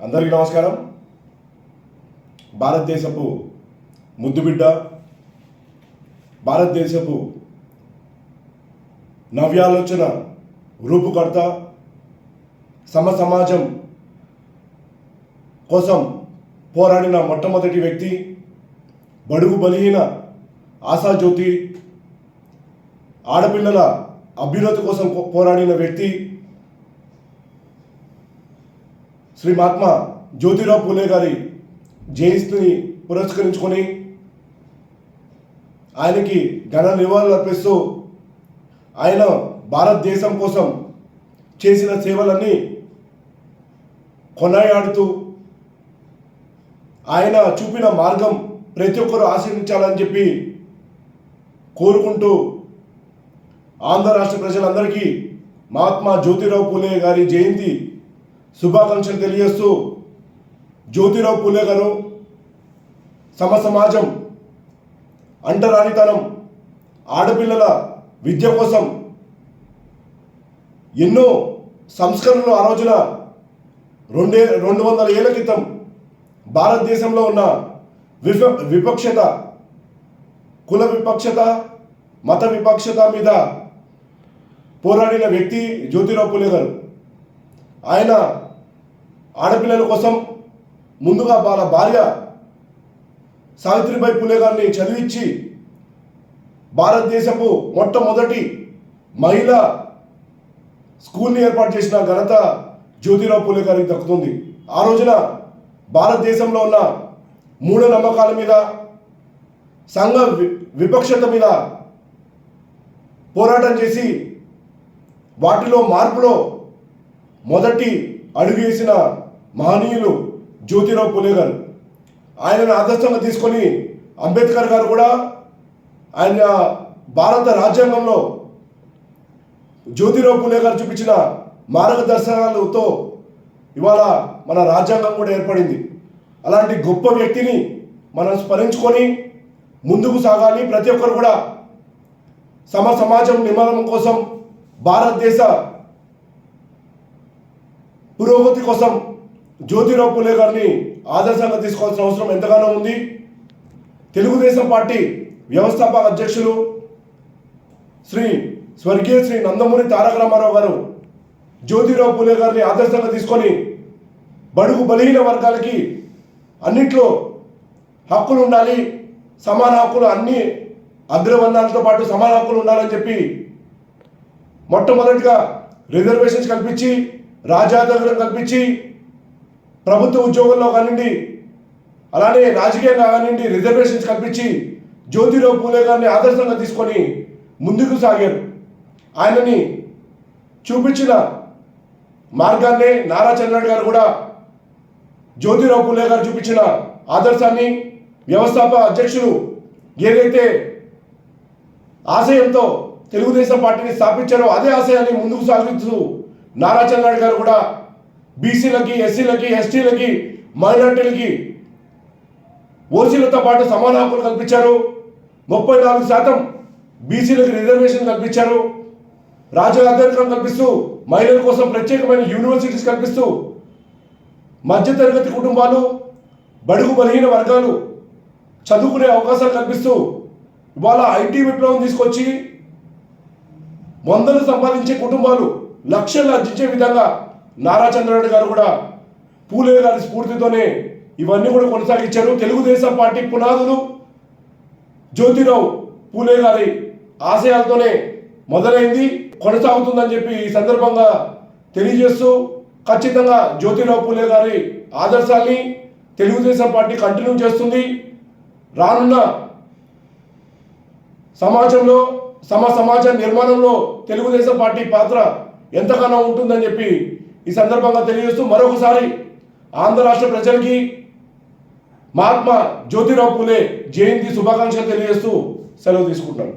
అందరికీ నమస్కారం. భారతదేశపు ముద్దుబిడ్డ భారతదేశపు నవ్యాలోచన రూపుకర్త సమ సమాజం కోసం పోరాడిన మొట్టమొదటి వ్యక్తి బడుగు బలిహీన ఆశాజ్యోతి ఆడపిల్లల అభ్యున్నతి కోసం పోరాడిన వ్యక్తి శ్రీ మహాత్మా జ్యోతిరావు పూలే గారి జయంతిని పురస్కరించుకొని ఆయనకి ఘన నివాళులు అర్పిస్తూ ఆయన భారతదేశం కోసం చేసిన సేవలన్నీ కొనాయాడుతూ ఆయన చూపిన మార్గం ప్రతి ఒక్కరూ ఆశీర్వించాలని చెప్పి కోరుకుంటూ ఆంధ్ర రాష్ట్ర ప్రజలందరికీ మహాత్మా జ్యోతిరావు పూలే గారి జయంతి శుభాకాంక్షలు తెలియజేస్తూ జ్యోతిరావు పూలే గారు సమ సమాజం అంటరానితనం ఆడపిల్లల విద్య కోసం ఎన్నో సంస్కరణలు ఆ రోజున రెండే రెండు వందల ఏళ్ళ క్రితం భారతదేశంలో ఉన్న విప విపక్షత కుల విపక్షత మత విపక్షత మీద పోరాడిన వ్యక్తి జ్యోతిరావు పూలే గారు. ఆయన ఆడపిల్లల కోసం ముందుగా వాళ్ళ భార్య సావిత్రిబాయి పూలే గారిని చదివించి భారతదేశపు మొట్టమొదటి మహిళ స్కూల్ని ఏర్పాటు చేసిన ఘనత జ్యోతిరావు పూలే గారికి దక్కుతుంది. ఆ రోజున భారతదేశంలో ఉన్న మూఢ నమ్మకాల మీద సంఘ వి- విపక్షత మీద పోరాటం చేసి వాటిలో మార్పులో మొదటి అడుగు వేసిన మహనీయులు జ్యోతిరావు పులే గారు. ఆయనను ఆదర్శంగా తీసుకొని అంబేద్కర్ గారు కూడా ఆయన భారత రాజ్యాంగంలో జ్యోతిరావు పులే గారు చూపించిన మార్గదర్శనాలతో ఇవాళ మన రాజ్యాంగం కూడా ఏర్పడింది. అలాంటి గొప్ప వ్యక్తిని మనం స్మరించుకొని ముందుకు సాగాలి. ప్రతి ఒక్కరు కూడా సమ సమాజం నిర్మాణం కోసం భారతదేశ పురోగతి కోసం జ్యోతిరావు పులే గారిని ఆదర్శంగా తీసుకోవాల్సిన అవసరం ఎంతగానో ఉంది. తెలుగుదేశం పార్టీ వ్యవస్థాపక అధ్యక్షులు శ్రీ స్వర్గీయ శ్రీ నందమూరి తారక రామారావు గారు జ్యోతిరావు పులే గారిని ఆదర్శంగా తీసుకొని బడుగు బలహీన వర్గాలకి అన్నిట్లో హక్కులు ఉండాలి సమాన హక్కులు అన్ని అగ్రవర్ణాలతో పాటు సమాన హక్కులు ఉండాలని చెప్పి మొట్టమొదటిగా రిజర్వేషన్స్ కల్పించి రాజ్యాధికారం కల్పించి ప్రభుత్వ ఉద్యోగంలో కానివ్వండి అలానే రాజకీయంగా కానివ్వండి రిజర్వేషన్స్ కల్పించి జ్యోతిరావు పూలే గారిని ఆదర్శంగా తీసుకొని ముందుకు సాగారు. ఆయనని చూపించిన మార్గాన్నే నారా చంద్రబాబు గారు కూడా జ్యోతిరావు పూలే గారు చూపించిన ఆదర్శాన్ని వ్యవస్థాపక అధ్యక్షులు ఏదైతే ఆశయంతో తెలుగుదేశం పార్టీని స్థాపించారో అదే ఆశయాన్ని ముందుకు సాగిస్తూ నారా చంద్రబాబు గారు కూడా బీసీలకి ఎస్సీలకి ఎస్టీలకి మైనార్టీలకి ఓసీలతో పాటు సమాన హక్కులు కల్పించారు. ముప్పై నాలుగు శాతం బీసీలకు రిజర్వేషన్ కల్పించారు. రాజ్యాంగం కల్పిస్తూ మహిళల కోసం ప్రత్యేకమైన యూనివర్సిటీస్ కల్పిస్తూ మధ్యతరగతి కుటుంబాలు బడుగు బలహీన వర్గాలు చదువుకునే అవకాశాలు కల్పిస్తూ ఇవాళ ఐటీ విప్లవం తీసుకొచ్చి వందలు సంపాదించే కుటుంబాలు లక్షలు అర్జించే విధంగా నారా చంద్రబాబు గారు కూడా పూలే గారి స్ఫూర్తితోనే ఇవన్నీ కూడా కొనసాగించారు. తెలుగుదేశం పార్టీ పునాదులు. జ్యోతిరావు పూలే గారి ఆశయాలతోనే మొదలైంది కొనసాగుతుందని చెప్పి ఈ సందర్భంగా తెలియజేస్తూ ఖచ్చితంగా జ్యోతిరావు పూలే గారి ఆదర్శాల్ని తెలుగుదేశం పార్టీ కంటిన్యూ చేస్తుంది. రానున్న సమాజంలో సమ సమాజ నిర్మాణంలో తెలుగుదేశం పార్టీ పాత్ర ఎంతగానో ఉంటుందని చెప్పి ఈ సందర్భంగా తెలియజేస్తూ మరొకసారి ఆంధ్ర రాష్ట్ర ప్రజలకి మహాత్మా జ్యోతిరావు పూలే జయంతి శుభాకాంక్షలు తెలియజేస్తూ సెలవు తీసుకుంటాను